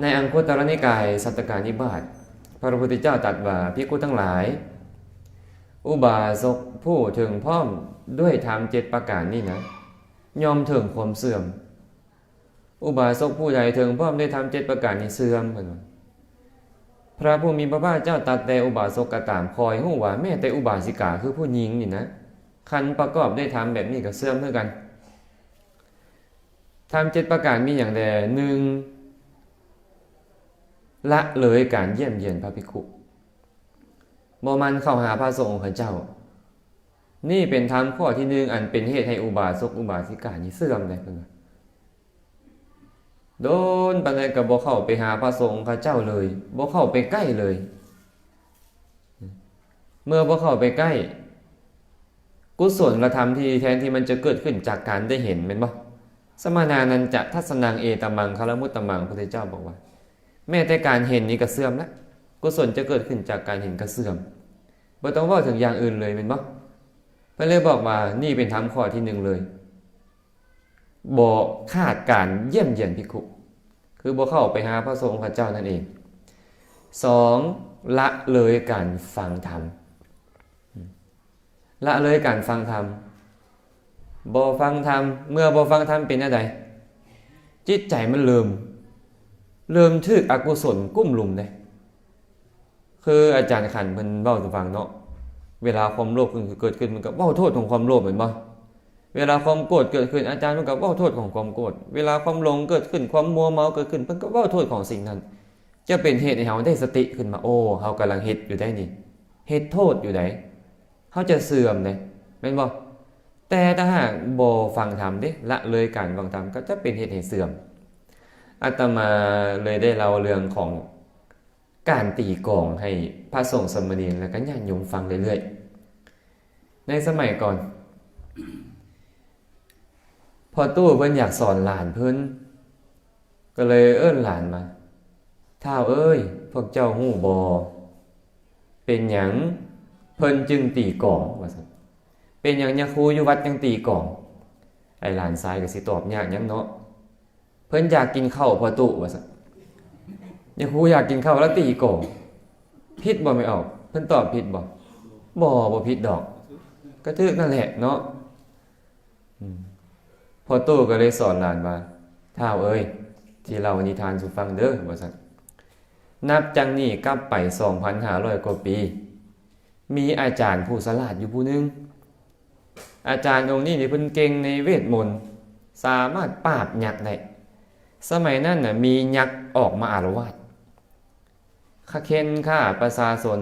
ในอังคุตรนิกายสัตตการนิบาตพระพุทธเจ้าตรัสว่าพิกุทั้งหลาย อุบาสกผู้ถึงพร้อมด้วยธรรมเจ็ดประการนี่นะยอมถึงความเสื่อม อุบาสกผู้ใดถึงพร้อมด้วยธรรมเจ็ดประการนี้เสื่อมเหมือนพระผู้มีพระภาคเจ้าตรัสแต่อุบาสกกระตามคอยหูว่าแม่แต่อุบาสิกาคือผู้หญิงนี่นะคันประกอบด้วยธรรมแบบนี้ก็เสื่อมเท่ากันธรรมเจ็ดประการมีอย่างใดหนึ่ง ละเลยการเยี่ยมเยียนพระภิกขุบ่มันเข้าหาพระสงฆ์ของเจ้า นี่เป็นธรรมข้อที่หนึ่งอันเป็นเหตุให้อุบาสกอุบาสิกานี้เสื่อมเลยเพิ่นว่าโดนปานใดก็บ่เข้าไปหาพระสงฆ์ของเจ้าเลยบ่เข้าไปใกล้เลย เมื่อบ่เข้าไปใกล้ กุศลธรรมที่แทนที่มันจะเกิดขึ้นจากการได้เห็นเป็นบ่สมานานันจะทัศนังเอตมังคารมุตตมังพระเจ้าบอกว่า แม้แต่การเห็นนี่ก็เสื่อมแล้วกุศลจะเกิดขึ้นจากการเห็นก็เสื่อมบ่ต้องว่าถึงอย่างอื่นเลยเป็นบ่เพิ่นเลยบอกว่านี่เป็นธรรมข้อที่หนึ่งเลยบ่ขาดการเยี่ยมเยียนภิกขุคือบ่เข้าไปหาพระสงฆ์พระเจ้านั่นเองสองละเลยการฟังธรรมละเลยการฟังธรรมบ่ฟังธรรมเมื่อบ่ฟังธรรมเป็นอะไรจิตใจมันเริ่ม เริ่มทึกอกุศลกุ้มลุมเลยคืออาจารย์ขันเพิ่นเว้าสู่ฟังเนาะเวลาความโลภเกิดขึ้นมันก็เว้าโทษของความโลภเหมือนบ่เวลาความโกรธเกิดขึ้นอาจารย์มันก็เว้าโทษของความโกรธเวลาความหลงเกิดขึ้นความมัวเมาเกิดขึ้นเพิ่นก็เว้าโทษของสิ่งนั้น จะเป็นเหตุให้เฮาได้สติขึ้นมาโอ้เฮากำลังเฮ็ดอยู่ได้นี่เฮ็ดโทษอยู่ไดเฮาจะเสื่อมเลยแม่นบ่แต่ถ้าหากบ่ฟังธรรมเด้ละเลยการฟังธรรมก็จะเป็นเหตุให้เสื่อม อาตมาเลยได้เล่าเรื่องของการตีกลองให้พระสงฆ์สมณีและก็ญาติโยมฟังเรื่อยๆ ในสมัยก่อน พอตู้เพิ่นอยากสอนหลานเพิ่นก็เลยเอิ้นหลานมาท้าวเอ้ย พวกเจ้าหูบอ เป็นหยังเพิ่นจึงตีกลองว่าซั่นเป็นหยังยาครูอยู่วัดยังตีกลอง ไอหลานซ้ายก็สิตอบยากยังเนาะ เพิ่นอยากกินข้าวพอตุว่าซั่นยังครูอยากกินข้าวแล้วตีโกผิดบ่ไม่ออก เพิ่นตอบผิดบ่บ่บ่ผิดดอก ก็ถึกนั่นแหละเนาะพอตู้ก็เลยสอนหลานว่าท้าวเอ้ย ที่เรานิทานสู่ฟังเด้อว่าซั่นนับจังนี้กลับไป2,500กว่าปี มีอาจารย์ผู้สลาดอยู่ผู้หนึง อาจารย์องค์นี้นี่เพิ่นเก่งในเวทมนต์สามารถปราบหยักได้ สมัยนั้นน่ะมียักษ์ออกมาอารวาสข้าเค้นฆ่าประชาชน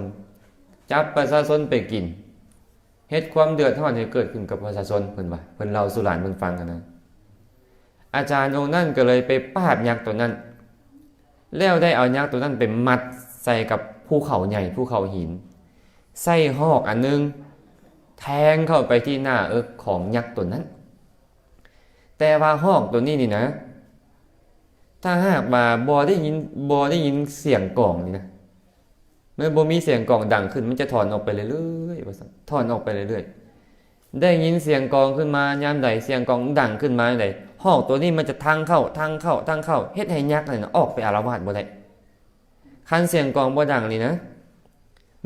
จับประชาชนไปกินเฮ็ดความเดือดร้อนให้เกิดขึ้นกับประชาชนเพิ่นว่าเพิ่นเล่าสู่หลานเพิ่นฟังกันนะอาจารย์องค์นั้นก็เลยไปปราบยักษ์ตัวนั้น แล้วได้เอายักษ์ตัวนั้นไปมัดใส่กับภูเขาใหญ่ภูเขาหิน ใส่หอกอันนึง แทงเข้าไปที่หน้าเอิกของยักษ์ตัวนั้น แต่ว่าหอกตัวนี้นี่นะ ถ้าหากมาบอได้ยินบอได้ยินเสียงกล่องนี่นะเมื่อบอมีเสียงกล่องดังขึ้น มันจะถอนออกไปเรื่อยๆถอนออกไปเรื่อยๆได้ยินเสียงกลองขึ้นมายามใดเสียงกลองดังขึ้นมาใดหอกตัวนี้มันจะทางเข้าทางเข้าทางเข้าเฮ็ดให้ยักษ์นั่นะออกไปอารวาสบ่ได้คันเสียงกลองบ่ดังนี่นะ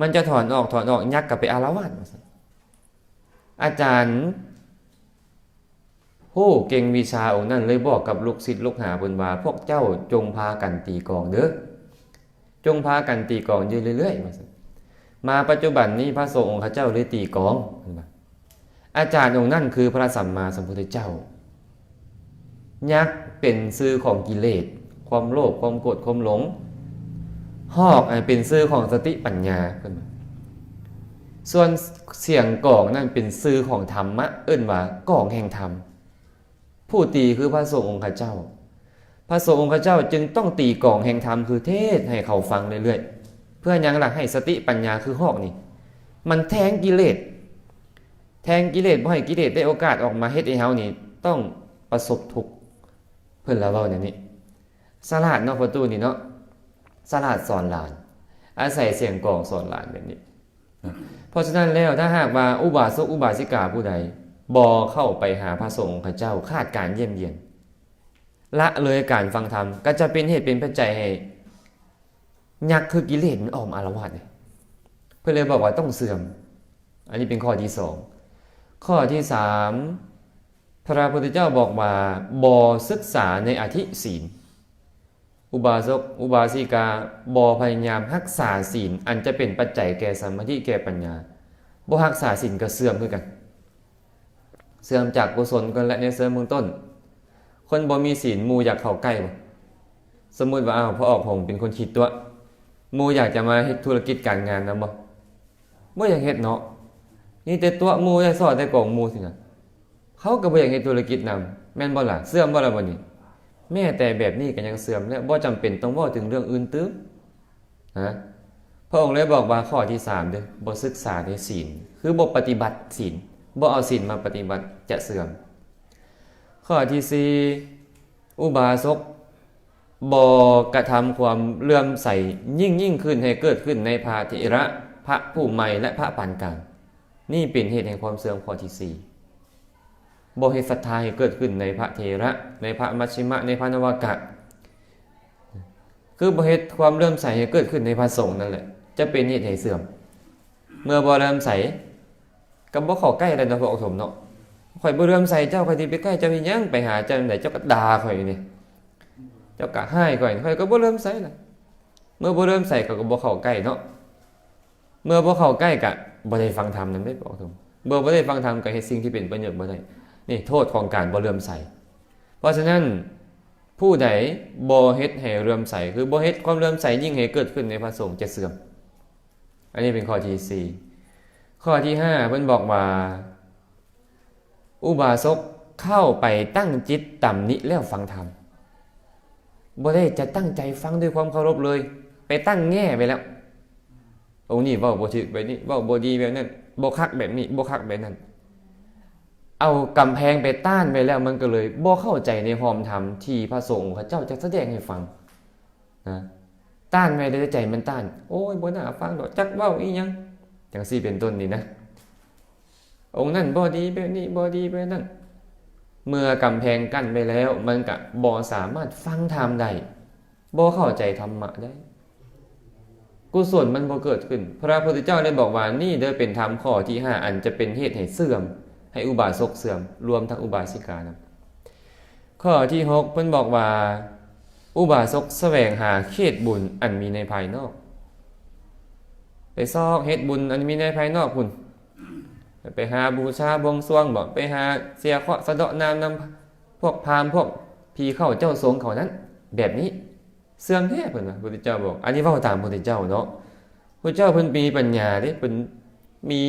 มันจะถอนออกถอนออกยักษ์กลับไปอารวาสอาจารย์ ผู้เก่งวิชาองค์นั้นเลยบอกกับลูกศิษย์ลูกหาเพิ่นว่า พวกเจ้าจงพากันตีกองเด้อจงพากันตีกองอยู่เรื่อยๆว่ามาปัจจุบันนี้พระสงฆ์องค์ข้าเจ้าเลยตีกอง อาจารย์องค์นั้นคือพระสัมมาสัมพุทธเจ้า ยักษ์เป็นซื่อของกิเลส ความโลภความโกรธความหลง หอกเป็นซื่อของสติปัญญาเพิ่นว่าส่วนเสียงกลองนั่นเป็นซื่อของธรรมะ เอิ้นว่ากลองแห่งธรรม ผู้ตีคือพระสงฆ์องค์เจ้า พระสงฆ์องค์เจ้าจึงต้องตีกล่องแห่งธรรมคือเทศให้เขาฟังเรื่อยๆ เพื่อยังหลักให้สติปัญญาคือหอกนี่ มันแทงกิเลส แทงกิเลสบ่ให้กิเลสได้โอกาสออกมาเฮ็ดให้เฮานี่ต้องประสบทุกข์เพิ่นละเว้าอย่างนี้สลาดเนาะประตูนี่เนาะสลาดสอนหลาน อาศัยเสียงกล่องสอนหลานแบบนี้ เพราะฉะนั้นแล้วถ้าหากว่าอุบาสกอุบาสิกาผู้ใด บอเข้าไปหาพระสงฆ์ข้าเจ้าคาดการเยี่ยมเยียนละเลยการฟังธรรมก็จะเป็นเหตุเป็นปัจจัยให้ยักษ์คือกิเลสมันออกมาอาละวาดเนี่ยเพื่อเลยบอกว่าต้องเสื่อม อันนี้เป็นข้อที่สองข้อที่สามพระพุทธเจ้าบอกว่าบอศึกษาในอธิศีล อุบาสกอุบาสิกาบอพยายามรักษาศีล อันจะเป็นปัจจัยแก่สมาธิแก่ปัญญาบ่รักษาศีลก็เสื่อมด้วยกัน เสื่อมจากกุศลกันและในเสริมเมืองต้น คนบ่มีศีลมูอยากเข้าใกล้สมมุติว่าอ้าวพอออกหงเป็นคนคิดตัวมูอยากจะมาเฮ็ดธุรกิจการงานนำบ่บ่อยากเฮ็ดเนาะนี่แต่ตัวมูจะสอนแต่กองมูสินะเขาก็บ่อยากเฮ็ดธุรกิจนำแม่นบ่ล่ะเสื่อมบ่ล่ะบ่นี่แม้แต่แบบนี้ก็ยังเสื่อมและบ่จำเป็นต้องว้าถึงเรื่องอื่นตึ๊บฮะพระองค์เลยบอกว่าข้อที่3เด้อบ่ศึกษาในศีล คือบ่ปฏิบัติศีล บ่เอาศีลมาปฏิบัติจะเสื่อม ข้อที่สี่อุบาสกบอกระทำความเลื่อมใสยิ่งยิ่งขึ้นให้เกิดขึ้นในพระเถระพระผู้ใหม่และพระปานกลาง นี่เป็นเหตุแห่งความเสื่อมข้อที่สี่บเหตุศรัทธาให้เกิดขึ้นในพระเถระในพระมัชชิมะในพระนวากะ คือบ่เหตุความเลื่อมใสให้เกิดขึ้นในพระสงฆ์นั่นแหละจะเป็นเหตุให้เสื่อม เมื่อบ่เลื่อมใส ก็บ่เข้าใกล้อะไรนะพระองค์สมเนาะข่อยบ่เริ่มใส่เจ้าข่อยสิไปใกล้เจ้าอีหยังไปหาเจ้าไหนเจ้าก็ด่าข่อยนี่เจ้าก็ให้ข่อยข่อยก็บ่เริ่มใส่ล่ะเมื่อบ่เริ่มใส่ก็ก็บ่เข้าใกล้เนาะเมื่อบ่เข้าใกล้ก็บ่ได้ฟังธรรมนำได้บอกตรงเมื่อบ่ได้ฟังธรรมก็เฮ็ดสิ่งที่เป็นประโยชน์บ่ได้นี่โทษของการบ่เริ่มใส่เพราะฉะนั้นผู้ใดบ่เฮ็ดให้เริ่มใส่คือบ่เฮ็ดความเริ่มใส่ยิ่งให้เกิดขึ้นในพระสงฆ์จะเสื่อม อันนี้เป็นข้อที่สี่ ข้อที่ห้าเพิ่นบอกว่า อุบาสกเข้าไปตั้งจิตต่ำนิแล้วฟังธรรมบ่ได้จะตั้งใจฟังด้วยความเคารพเลย ไปตั้งแง่ไปแล้วโองค์นี้เว่าบ่ถึกแบบนี้ว่าบ่ดีแบบนั้นบ่คักแบบนี้บ่คักแบบนั้น เอากำแพงไปต้านไปแล้วมันก็เลยบ่เข้าใจในหอมธรรมที่พระสงฆ์พระเจ้าจะแสดงให้ฟังนะต้านไม่ได้ใจมันต้าน โอ้ยบ่น่าฟังดอกจักว้าอีหยัง จังซี่เป็นต้นนี่นะ องค์นั่นบอดีแบบนี้บอดีแบบนั้นเมื่อกำแพงกั้นไปแล้ว มันกับบอสามารถฟังธรรมได้บอเข้าใจธรรมะได้ กุศลมันบอเกิดขึ้น พระพุทธเจ้าได้บอกว่านี่เด้อเป็นธรรมข้อที่ห้าอันจะเป็นเหตุให้เสื่อม ให้อุบาสกเสื่อม รวมทั้งอุบาสิกานะข้อที่หกเพิ่นบอกว่า อุบาสกแสวงหาเขตบุญอันมีในภายนอก ไปซอกเฮ็ดบุญอันมีในภายนอกคุณไปหาบูชาบวงสรวงบอกไปหาเสียเคาะสะเดาะนามนำพวกพามพวกผีเข้าเจ้าทรงเขานั้น แบบนี้เสื่อมแท้เพิ่นว่าพุทธเจ้าบอก อันนี้เว้าตามพุทธเจ้าเนาะพุทธเจ้าเพิ่นมีปัญญาเด้เพิ่นมี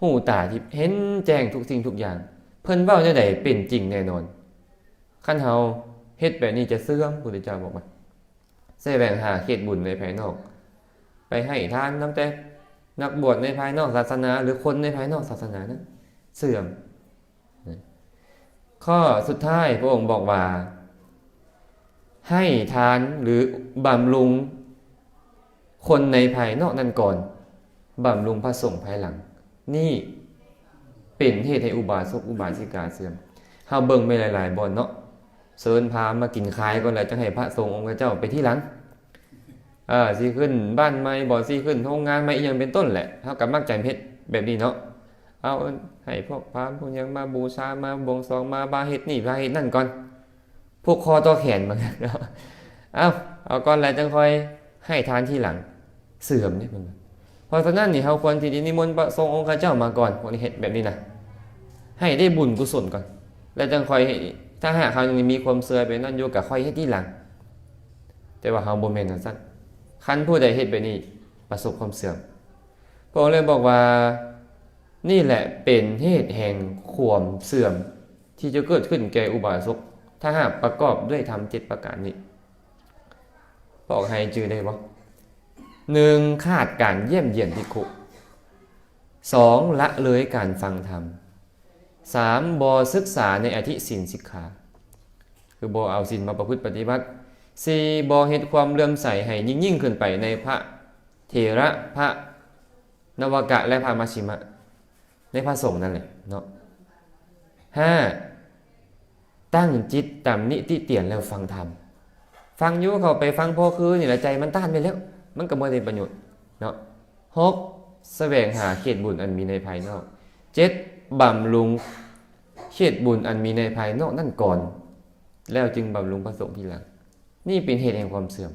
หูตาที่เห็นแจ้งทุกสิ่งทุกอย่าง เพิ่นเว้าจังไดเป็นจริงแน่นอนคันเฮาเฮ็ดแบบนี้จะเสื่อมพุทธเจ้าบอกว่าแสวงหาเขตบุญในภายนอก ไปให้ทานนำแต่นักบวชในภายนอกศาสนา หรือคนในภายนอกศาสนานั้นเสื่อม ข้อสุดท้ายพระองค์บอกว่า ให้ทานหรือบำรุง คนในภายนอกนั่นก่อนบำรุงพระสงฆ์ภายหลัง นี่เป็นเหตุให้อุบาสกอุบาสิกาเสื่อมเฮาเบิ่งไม่หลายๆบ่อนเนาะเชิญพามากินคายก่อนแล้วจังให้พระสงฆ์องค์เจ้าไปที่หลัง อ่าสิขึ้นบ้านใหม่บ่สิขึ้นโรงงานใหม่อีหยังเป็นต้นแหละเฮากับมักใจเพชรแบบนี้เนาะเอาให้พวกพรามพวกยังมาบูชามาบวงสรวงมาบาเฮ็ดนี่บาเฮ็ดนั่นก่อน พวกคอต่อแขนมันเนาะเอาเอาก่อนแล้วจังค่อยให้ทานที่หลังเสื่อมนี่มันเพราะฉะนั้นนี่เฮาควรที่จะนิมนต์พระสงฆ์องค์เจ้ามาก่อนพวกนี้เฮ็ดแบบนี้นะให้ได้บุญกุศลก่อน แล้วจังค่อยถ้าหากเขายังมีความเสื่อไปนั่นอยู่กับค่อยเฮ็ดที่หลัง แต่ว่าเฮาบ่แม่นจังซั่น คันผู้ใดเฮ็ดแบบนี้ประสบความเสื่อมพระองค์เลยบอกว่า นี่แหละเป็นเหตุแห่งควมเสื่อม ที่จะเกิดขึ้นแก่อุบาสกถ้าหากประกอบด้วยธรรมเจ็ดประการนี้บอกให้จือได้บ่หนึ่งขาดการเยี่ยมเยียนภิกขุสองละเลยการฟังธรรมสามบอศึกษาในอธิสินสิกขา คือบอเอาสินมาประพฤติปฏิบัติ สี่บอเหตุความเลื่อมใสให้ยิ่งยิ่งขึ้นไปในพระเถระพระนวากะและพระมัชชิมะ ในพระสงฆ์นั่นแหละเนาะห้าตั้งจิตตามนิติเตียนแล้วฟังธรรมฟังยู่เขาไปฟังพ่อคือนี่แหละใจมันต้านไปแล้ว มันก็บ่ได้ประโยชน์เนาะหกแสวงหาเขตบุญอันมีในภายนอกเจ็ดบำรุงเขตบุญอันมีในภายนอกนั่นก่อน แล้วจึงบำรุงพระสงฆ์ทีหลัง นี่เป็นเหตุแห่งความเสื่อม